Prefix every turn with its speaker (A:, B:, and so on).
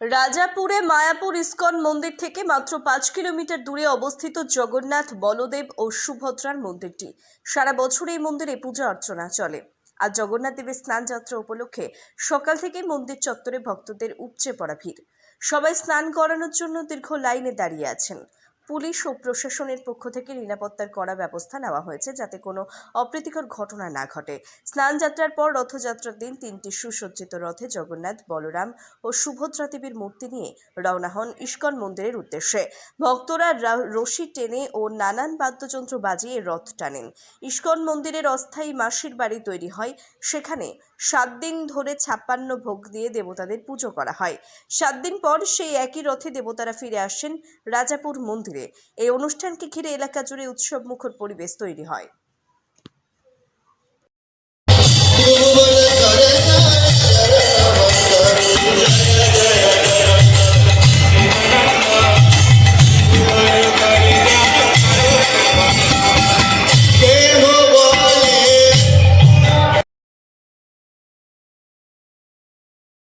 A: রাজাপুরে Mayapur ISKCON মন্দির থেকে মাত্র পাঁচ কিলোমিটার দূরে অবস্থিত জগন্নাথ, বলদেব ও সুভদ্রার মন্দিরটি। সারা বছর এই মন্দিরে পূজা অর্চনা চলে। আর জগন্নাথ দেবের স্নান যাত্রা উপলক্ষে সকাল থেকেই মন্দির চত্বরে ভক্তদের উপচে পড়া ভিড়। সবাই স্নান করানোর জন্য দীর্ঘ লাইনে দাঁড়িয়ে আছেন। পুলিশ ও প্রশাসনের পক্ষ থেকে নিরাপত্তার কড়া ব্যবস্থা নেওয়া হয়েছে যাতে কোনো অপ্রীতিকর ঘটনা না ঘটে। স্নান যাত্রার পর রথযাত্রার দিন তিনটি সুসজ্জিত রথে জগন্নাথ, বলরাম ও সুভদ্রা দেবীর মূর্তি নিয়ে রওনা হন ইস্কন মন্দিরের উদ্দেশ্যে। ভক্তরা রশি টেনে ও নানান বাদ্যযন্ত্র বাজিয়ে রথ টানেন। ইস্কন মন্দিরের অস্থায়ী মাসির বাড়ি তৈরি হয়। সেখানে সাত দিন ধরে ছাপ্পান্ন ভোগ দিয়ে দেবতাদের পুজো করা হয়। সাত দিন পর সেই একই রথে দেবতারা ফিরে আসেন রাজাপুর মন্দিরে। এই অনুষ্ঠানকে ঘিরে এলাকা জুড়ে উৎসব মুখর পরিবেশ তৈরি হয়।